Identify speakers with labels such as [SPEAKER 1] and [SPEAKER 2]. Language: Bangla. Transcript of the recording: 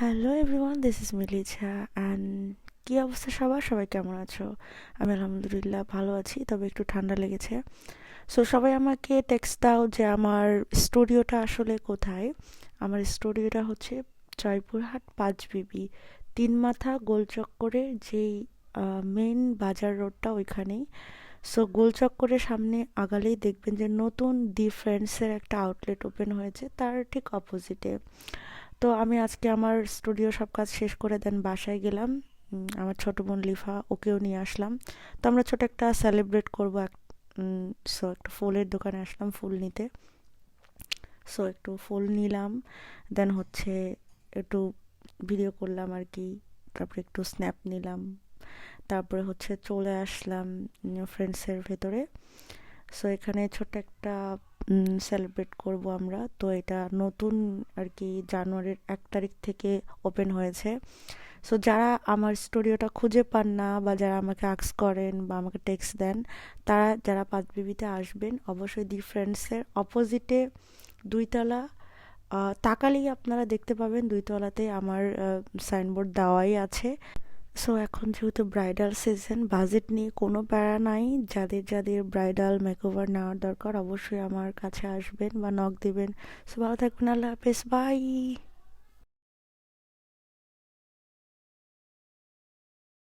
[SPEAKER 1] হ্যালো এভরিওয়ান দিস ইজ মিলিছা অ্যান্ড কী অবস্থা সবার? সবাই কেমন আছো? আমি আলহামদুলিল্লাহ ভালো আছি, তবে একটু ঠান্ডা লেগেছে। সো সবাই আমাকে টেক্সট দাও যে আমার স্টুডিওটা আসলে কোথায়। আমার স্টুডিওটা হচ্ছে জয়পুরহাট পাঁচ বিবি, তিন মাথা গোলচক্করের যেই মেইন বাজার রোডটা ওইখানেই। সো গোলচক্করের সামনে আগালেই দেখবেন যে নতুন দি ফ্রেন্ডসের একটা আউটলেট ওপেন হয়েছে, তার ঠিক অপোজিটে তো আমি আজকে আমার স্টুডিও সব কাজ শেষ করে দেন, বাসায় গেলাম। আমার ছোট বোন লিফা, ওকেও নিয়ে আসলাম। তো আমরা ছোট একটা সেলিব্রেট করব এক সো একটা ফুলের দোকানে আসলাম ফুল নিতে। সো একটু ফুল নিলাম দেন হচ্ছে একটু ভিডিও করলাম আর কি। তারপরে একটু স্ন্যাপ নিলাম। তারপরে হচ্ছে চলে আসলাম ফ্রেন্ডসের ভেতরে। সো এখানে ছোট্ট একটা সেলিব্রেট করব আমরা। তো এটা নতুন আর কি জানুয়ারির এক তারিখ থেকে ওপেন হয়েছে। সো যারা আমার স্টুডিওটা খুঁজে পান না বা যারা আমাকে আক্স করেন বা আমাকে টেক্সট দেন, তারা যারা পাঁচ বিবিতে আসবেন, অবশ্যই দি ফ্রেন্ডসের অপোজিটে দুইতলা তাকালেই আপনারা দেখতে পাবেন দুইতলাতে আমার সাইনবোর্ড দেওয়াই আছে। সো এখন যেহেতু ব্রাইডাল সিজন বাজেট নিয়ে কোনো প্যারা নাই। যাদের যাদের ব্রাইডাল মেকওভার নেওয়ার দরকার, অবশ্যই আমার কাছে আসবেন বা নক দেবেন। সো ভালো থাকবেন, আল্লাহ হাফেজ বাই